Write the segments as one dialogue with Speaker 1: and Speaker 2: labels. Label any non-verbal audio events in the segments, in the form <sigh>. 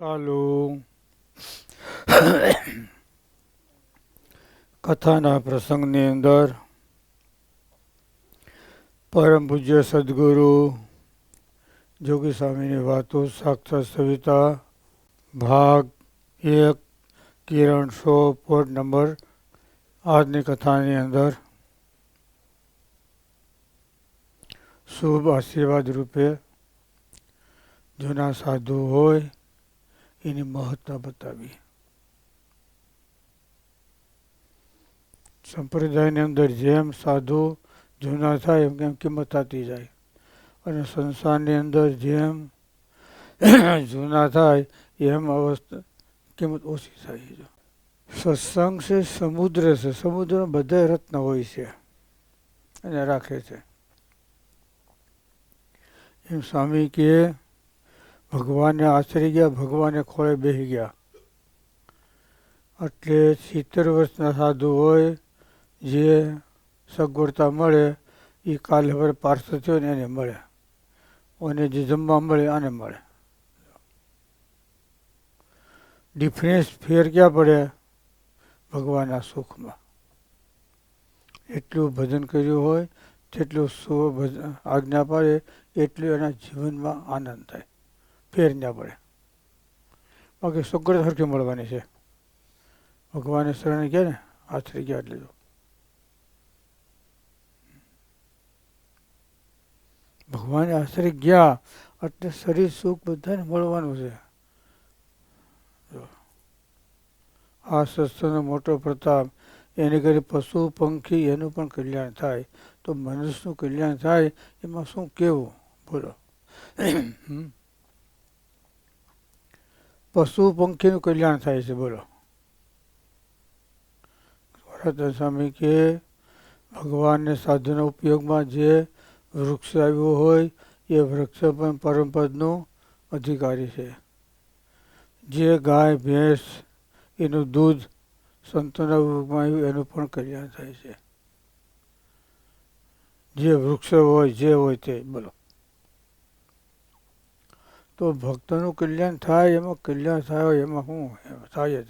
Speaker 1: ચાલુ <coughs> કથાના પ્રસંગની અંદર પરમ પૂજ્ય સદગુરુ જોગી સ્વામીની વાતો સાક્ષાત સવિતા, ભાગ એક, કિરણ સો પોર્ટ નંબર, આજની કથાની અંદર શુભ આશીર્વાદ રૂપે જૂના સાધુ હોય એની મહત્તા બતાવી સંપ્રદાયની અંદર જેમ સાધુ જૂના થાય એમ કેમ કિંમત થતી જાય. અને સંસારની અંદર જેમ જૂના થાય એમ અવસ્થા કિંમત ઓછી થાય છે. સત્સંગ છે, સમુદ્ર છે. સમુદ્ર બધા રત્ન હોય છે અને રાખે છે. એમ સ્વામી કે ભગવાનને આશરી ગયા ભગવાને ખોળે બેસી ગયા. એટલે સિત્તેર વર્ષના સાધુ હોય, જે સગવડતા મળે એ કાલે હવે પાર્સલ થયો ને એને મળે. અને જે જમવા મળે, આને મળે. ડિફરન્સ ફેર ક્યાં પડે? ભગવાનના સુખમાં. એટલું ભજન કર્યું હોય, તેટલું સુ ભજન આજ્ઞા પાડે, એટલું એના જીવનમાં આનંદ થાય. ફેર ના પડે. બાકી સગવડ સરખી મળવાની છે. ભગવાને શરણે ગયા ને, આશરે ગયા એટલે ભગવાન આશરે ગયા એટલે શરીર સુખ બધાને મળવાનું છે. આ સત્સંગનો મોટો પ્રતાપ, એને કરી પશુ, પંખી, એનું પણ કલ્યાણ થાય. તો મનુષ્યનું કલ્યાણ થાય, એમાં શું કેવું? બોલો. પશુ પંખીનું કલ્યાણ થાય છે, બોલો. સ્વામી કે ભગવાનને સાધુના ઉપયોગમાં જે વૃક્ષ આવ્યું હોય, એ વૃક્ષ પણ પરમપદનું અધિકારી છે. જે ગાય, ભેંસ, એનું દૂધ સંતોના ઉપયોગમાં આવ્યું, એનું પણ કલ્યાણ થાય છે. જે વૃક્ષ હોય, જે હોય તે, બોલો. તો ભક્તનું કલ્યાણ થાય, એમાં કલ્યાણ થાય એમાં શું થાય જ.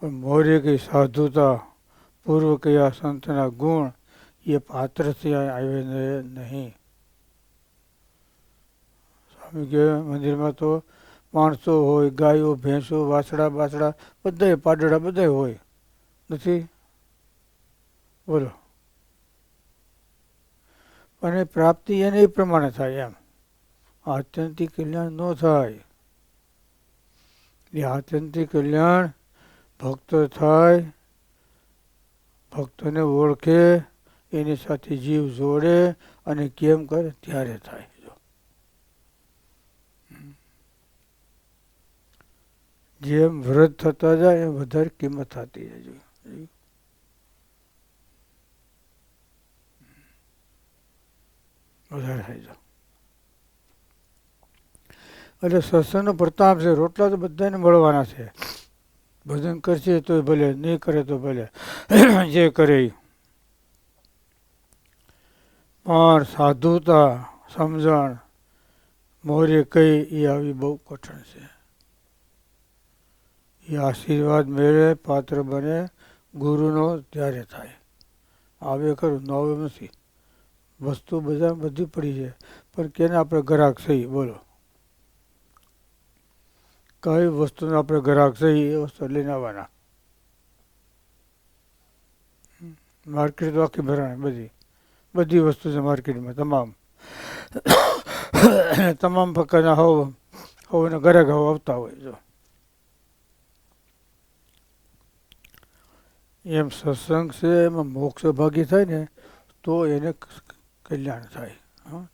Speaker 1: પણ મોરે કઈ સાધુતા, પૂર્વ કયા સંતના ગુણ, એ પાત્રથી આવે નહીં. સ્વામી કહે, મંદિરમાં તો માણસો હોય, ગાયો, ભેંસો, વાછડા, બાછડા, બધાય પાડડા બધાય હોય. નથી? બોલો. અને પ્રાપ્તિ એને એ પ્રમાણે થાય એમ. આત્યંતિક કલ્યાણ ન થાય. એ આત્યંતિક કલ્યાણ ભક્ત થાય, ભક્તોને ઓળખે, એની સાથે જીવ જોડે અને કેમ કરે ત્યારે થાય. જેમ વ્રત થતા જાય એમ વધારે કિંમત થતી જાય વધારે થાય છે. એટલે સત્સંગનો પ્રતાપ છે, રોટલા તો બધાને મળવાના છે. ભજન કરશે તો ભલે, નહીં કરે તો ભલે. <clears throat> જે કરે પણ સાધુતા, સમજણ મોરે કઈ એ આવી બહુ કઠણ છે. એ આશીર્વાદ મેળવે, પાત્ર બને, ગુરુનો ત્યારે થાય. આવે ખરું, ન નથી. વસ્તુ બધા બધી પડી છે. પણ કેને આપણે ગ્રાહક થઈ બોલો. કઈ વસ્તુનો આપણે ગ્રાહક થઈ એ વસ્તુ લઈને આવવાના. માર્કેટ તો આખી ભરાણી, બધી. બધી વસ્તુ છે માર્કેટમાં તમામ. તમામ પ્રકારના હવ, હવને ઘરે ઘઉં આવતા હોય, જો. એમ સત્સંગ છે, એમાં મોક્ષ ભાગી થાય ને, તો એને કલ્યાણ થાય. હા?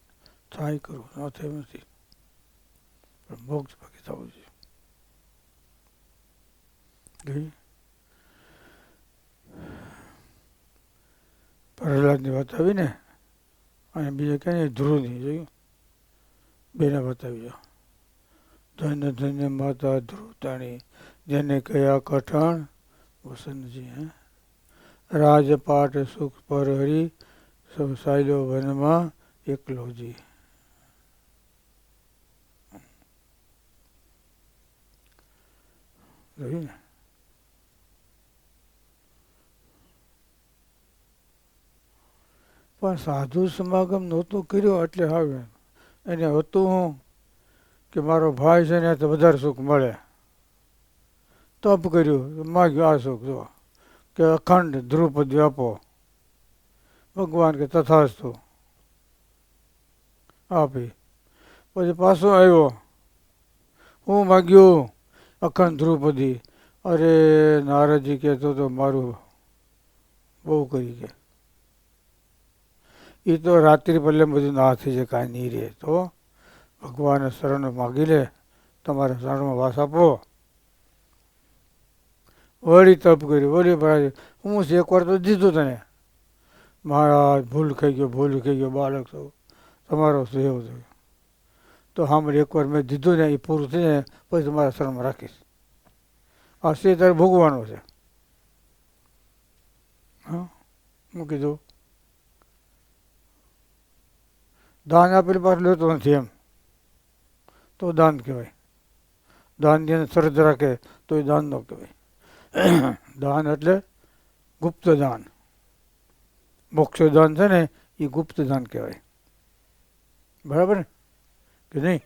Speaker 1: થાય કરવું ન થાય નથી. પણ મોક્ષ ભાગી થવું જોઈએ. પ્રહલાદની વાત આવી ને અને બીજા ક્યાં ધ્રુવની, જોયું? બેને બતાવી ધન્ય ધન્ય માતા ધ્રુવતાણી જેને કયા કઠણ, વસંતજી, હે? રાજપાટ, સુખ પર હરી સબ સાયલો વનમાં એકલોજી જોયું ને? પણ સાધુ સમાગમ નહોતું કર્યો એટલે આવે એને હતું હું કે મારો ભાઈ છે ને તો વધારે સુખ મળે. તપ કર્યું, માગ્યું, આ સુખ જો, કે અખંડ ધ્રુપદી આપો. ભગવાન કે તથાસ્તુ આપી. પછી પાછો આવ્યો. હું માગ્યું, અખંડ ધ્રુપદી અરે, નારદજી કહેતો તો મારું બહુ કરી કે એ તો રાત્રિ પલ્લે બધું ના થઈ જાય, કાંઈ નહીં રહે. તો ભગવાને શરણ માગી લે, તમારા શરણમાં વાસ આપો. વળી તપ કર્યું, વળી ભરાય હું એકવાર તો દીધું તને. મહારાજ, ભૂલ થઈ ગયો, ભૂલ થઈ ગયો, બાળક તો તમારો સેવ થયો. તો સાંભળી એકવાર મેં દીધું ને એ પૂરું થઈને પછી તમારા શરણમાં રાખીશ. આ સે તારે ભોગવાનો છે. હા? હું કીધું? દાન આપેલ પાછું લેતો નથી એમ. તો દાન કહેવાય. દાન જેને શ્રદ્ધ રાખે તો એ દાન ન કહેવાય. <clears throat> દાન એટલે ગુપ્ત દાન. મોક્ષ દાન છે ને, એ ગુપ્ત દાન કહેવાય. બરાબર ને? કે નહીં?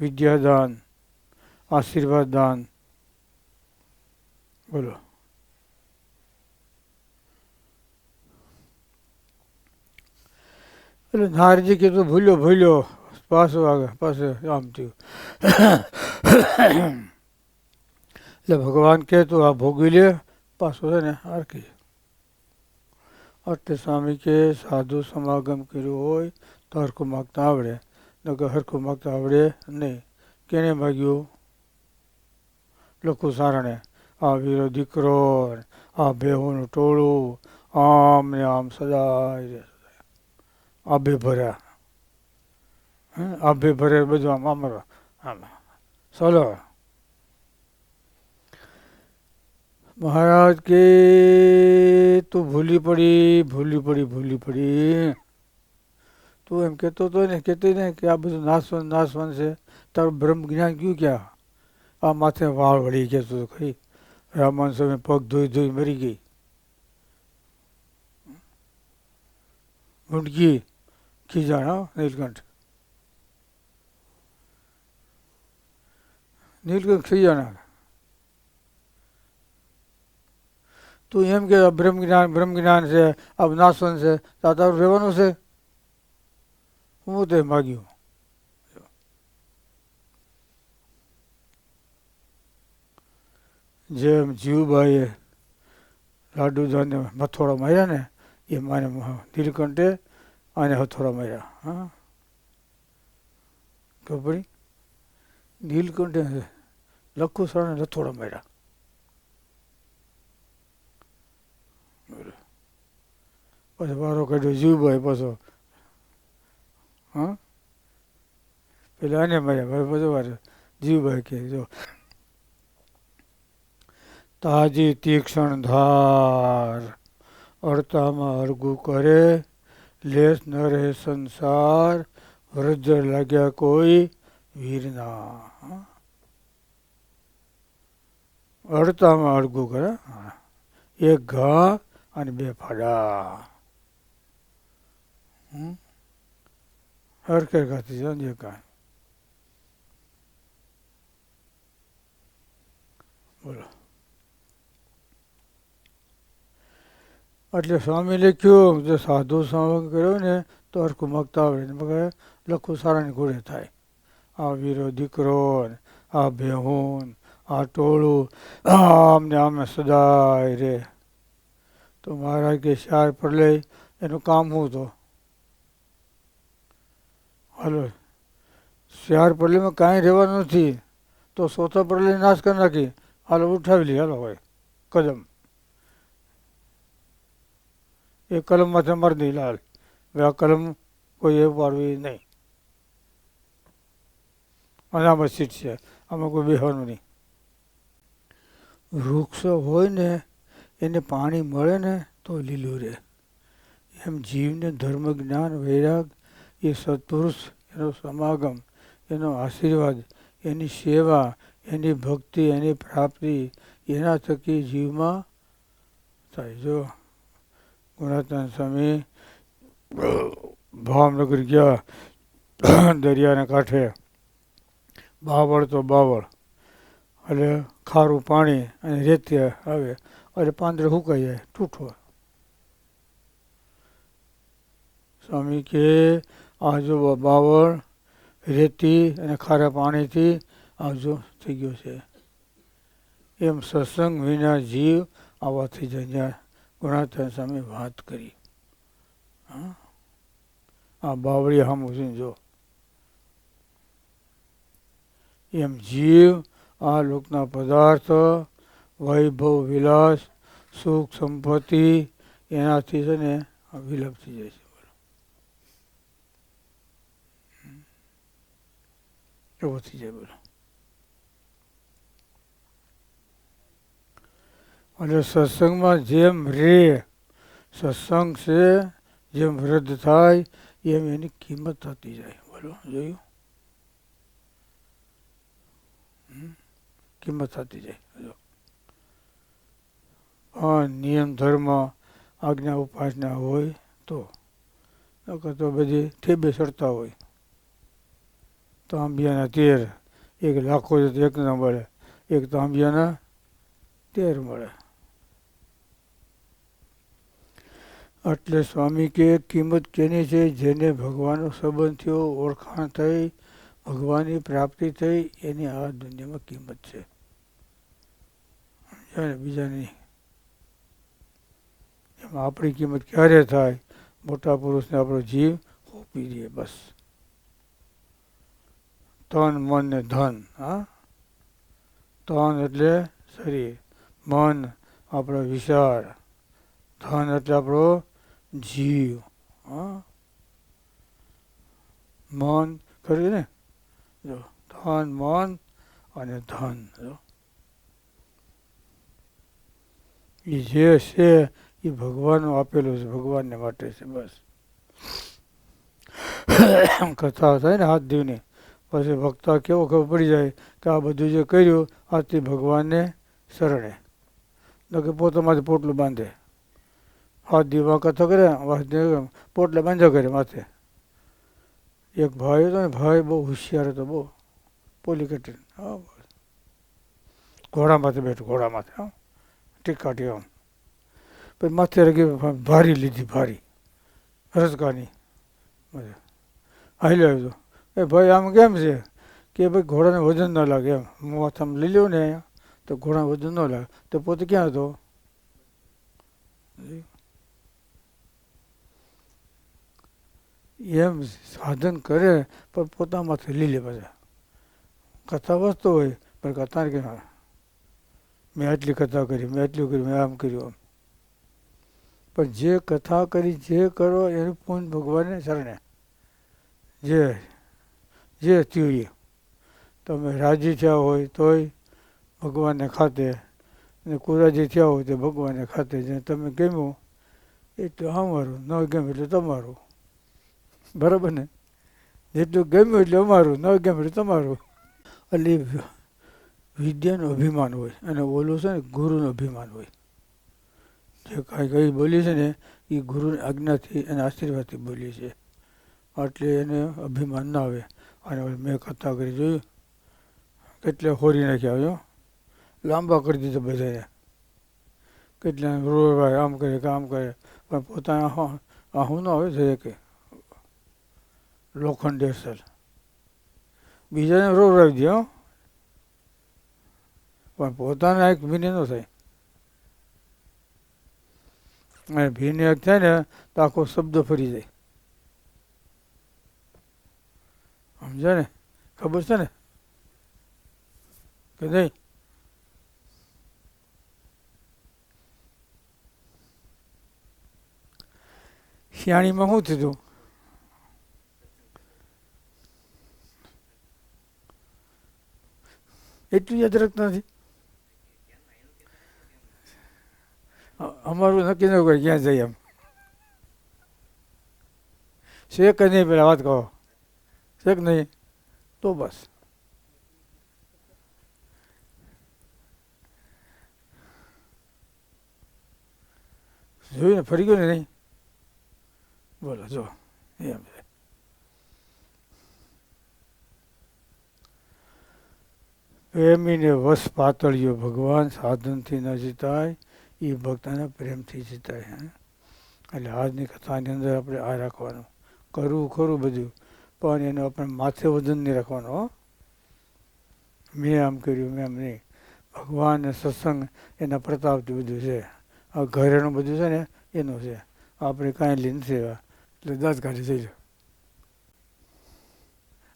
Speaker 1: વિદ્યાદાન આશીર્વાદ દાન. બોલો. એટલે નારજી કીધું ભૂલ્યો ભૂલ્યો. પાછું આગળ પાછું આમ થયું. એટલે ભગવાન કહે તું આ ભોગવી લે, પાછું છે ને હરખી એટલે સ્વામી કે સાધુ સમાગમ કર્યું હોય, તો હરખું માગતા આવડે. નકર હરખું માગતા આવડે નહીં. કેને માગ્યું? લખું સારણે, આ વીરો દીકરો આ બેહોનું ટોળું આમ ને આમ સદાય આભે ભર્યા હે? આભે ભરે બધું આમ આમ આમ. ચલો. મહારાજ કે તું ભૂલી પડી ભૂલી પડી ભૂલી પડી. તું એમ કહેતો હતો ને, કહેતી ને કે આ બધું નાશવન નાશવન છે. તારું બ્રહ્મ જ્ઞાન ગયું ક્યાં? આ માથે વાળ વળી કહેતો હતો ખરી. રામાન સ્વામી પગ ધોઈ ધોઈ મરી ગઈ. ભૂંડકી ખીજાણ નીલકંઠ નીલકંઠ ખીજાણા તું એમ કે બ્રહ્મ જ્ઞાન બ્રહ્મ જ્ઞાન છે અવનાશન છે તો તારું રહેવાનું છે હું તે માગ્યું જેમ જીવભાઈએ લાડુદાને મથોડા માર્યા ને, એ માને નીલકંઠે આને હથોડા માર્યા, હા? ખબર પડી? નીલકંઠે લખું સરાને હથોડા માર્યા. પછી વારો કાઢ્યો જીવભાઈ પાછો. હા? પેલા આને માર્યા ભાઈ બધો વાર. જીવભાઈ કે, જો. તાજી તીક્ષણ ધાર અડતામાં અરગું કરે લેસ ન રહે સંસાર, વૃદ્ધ લાગ્યા કોઈ વીરના. અડતામાં અડગું કરે એક ઘા અને બે ફાડા. હમ? હરખે ખાતી છે કાંઈ. બોલો. એટલે સ્વામી લખ્યું, જો સાધુ સંગ કર્યો ને, તો હરખું મગતા આવડે. મગર લખું સારાની ઘોડે થાય. આ વીરો દીકરો આ બેહુન આ ટોળું, આમને આમે સદાય રે. તો મહારાજ કે શાર પર લઈ, એનું કામ હું તો? હલો. શિયાર પરલીમાં કાંઈ રહેવાનું નથી. તો સોતા પરલી નાશ કરી નાખી. હાલો, ઉઠાવી લઈ હાલો, હોય. કદમ. એ કલમ માથે મારી લાલ. આ કલમ કોઈ એ પાડવી નહીં. અનામત સીટ છે. આમાં કોઈ બેહવાનું નહીં. વૃક્ષો હોય ને, એને પાણી મળે ને તો લીલું રહે. એમ જીવને ધર્મ, જ્ઞાન, વૈરાગ, એ સત્પુરુષ, એનો સમાગમ, એનો આશીર્વાદ, એની સેવા, એની ભક્તિ, એની પ્રાપ્તિ, એના થકી જીવમાં થાય. જો ગુણાત્મા સ્વામી, ભાવનગર ગયા, દરિયાના કાંઠે. બાવળ તો બાવળ. એટલે ખારું પાણી અને રેતી આવે. એટલે પાંદડે સુકાઈ જાય તૂટવા સ્વામી કે આજુ બાવળ, રેતી અને ખારા પાણીથી આવજો થઈ ગયો છે. એમ સત્સંગ વિના જીવ આવા થઈ જાય. જ્યાં સામે વાત કરી. હા? આ બાવળી છે જો. એમ જીવ, આ લોકના પદાર્થ, વૈભવ, વિલાસ, સુખ, સંપત્તિ, એનાથી છે ને વિલપ થઈ જાય છે. એવો થઈ જાય બોલો. એટલે સત્સંગમાં જેમ રે, સત્સંગ છે, જેમ વૃદ્ધ થાય, એમ એની કિંમત થતી જાય. બોલો, જોયું? કિંમત થતી જાય. જો નિયમ ધર્મ, આજ્ઞા ઉપાસના હોય તો. તો બધી ઠેબે સરતા હોય. તાંબિયાના તેર, એક લાખો એક ન મળે એક તાંબિયાના તેર મળે. એટલે સ્વામી કે કિંમત કેની છે, જેને ભગવાનનો સંબંધ થયો, ઓળખાણ થઈ, ભગવાનની પ્રાપ્તિ થઈ, એની આ દુનિયામાં કિંમત છે. બીજા નહીં એમાં આપણી કિંમત ક્યારે થાય? મોટા પુરુષને આપણો જીવ હોપી દઈએ બસ. તન, મન ને ધન, હા? તન એટલે શરીર, મન આપણો વિચાર ધન એટલે આપણો જીવ. હા? મન. કર્યું ને જો, ધન, મન અને ધન. જો. એ જે છે એ ભગવાનનું આપેલું છે, ભગવાનને માટે છે, બસ. કથા થાય ને હાથ દીવની પછી ભક્તા કેવો ખબર પડી જાય કે આ બધું જે કર્યું, આથી ભગવાનને શરણે. ન કે પોતામાંથી પોટલું બાંધે. હાથ દીવા કથો કરે વાસુદેવ પોટલે બાંધ્યા કરે માથે. એક ભાઈ હતો ને, ભાઈ બહુ હોશિયાર હતો, બહુ. પોલી કટી હા ઘોડા માથે બેઠો, ઘોડા માથે, હા. ટીકાટી આમ. પછી માથે રગી ભારી લીધી, ભારી. રસકાની. હાલ્યો આવ્યો એ ભાઈ, આમ કેમ છે? કે ભાઈ, ઘોડાને વજન ન લાગે એમ. હું માથામાં લઈ લ્યો ને અહીંયા, તો ઘોડાને વજન ન લાગે. તો પોતે ક્યાં હતો? એમ સાધન કરે, પણ પોતામાંથી લઈ લે બધા કથા વસ્તુ હોય, પણ કથા કે મેં આટલી કથા કરી, મેં આટલું કર્યું, મેં આમ કર્યું આમ. પણ જે કથા કરી, જે કરો, એનું પૂન ભગવાનને શરણે. જે જે થયું એ. તમે રાજી થયા હોય તોય ભગવાનને ખાતે, અને કુરાજી થયા હોય તો ભગવાનને ખાતે જે તમે ગમ્યું એટલું અમારું, ન ગમ્યું એટલે તમારું. બરાબર ને? જેટલું ગમ્યું એટલે અમારું, ન ગમ્યું તમારું. એટલે વિદ્યાનું અભિમાન હોય અને ઓલું છે ને ગુરુનું અભિમાન હોય. જે કાંઈ કંઈ બોલી છે ને, એ ગુરુની આજ્ઞાથી અને આશીર્વાદથી બોલી છે. એટલે એને અભિમાન ના આવે. અને મેં કથા કરી જોયું. કેટલા હોરી નાખ્યા આવ્યો લાંબા કરી દીધા બધાને કેટલા રોડ આમ કરે, કામ કરે. પણ પોતાના હું ના હોય છે લોખંડ અસર બીજાને રોવરાવી દે પણ પોતાના એક ભીને ન થાય. અને ભીને એક થાય ને, તો આખો શબ્દ ફરી જાય. સમજો ને? ખબર છે ને? કે નહીં? શિયાળીમાં શું થયું? એટલું યાદ રાખતા નથી. અમારું નક્કી ન કરે ક્યાં જઈએ એમ. શેક નહીં પેલા વાત કહો. શેક નહીં. તો બસ. જોયું ને ફરી ગયું ને નહીં? બોલો, જો. એમ પ્રેમીને વશ પાતળિયો ભગવાન સાધનથી ન જીતાય એ ભક્તને પ્રેમથી જીતાય, હે. એટલે આજની કથાની અંદર આપણે આ રાખવાનું. કરવું ખરું બધું, પણ એનું આપણે માથે વજન નહીં રાખવાનું મેં આમ કર્યું, મેં આમ નહીં. ભગવાન સત્સંગ એના પ્રતાપથી બધું છે. આ ઘરેણું બધું છે ને, એનું છે. આપણે કાંઈ લીન છે એટલે દાંત કાઢી જઈ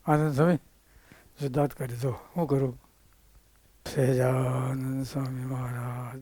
Speaker 1: આનંદ સમય? જો દાંત કાઢી દો શું કરું? સહેજાનંદ સ્વામી મહારાજ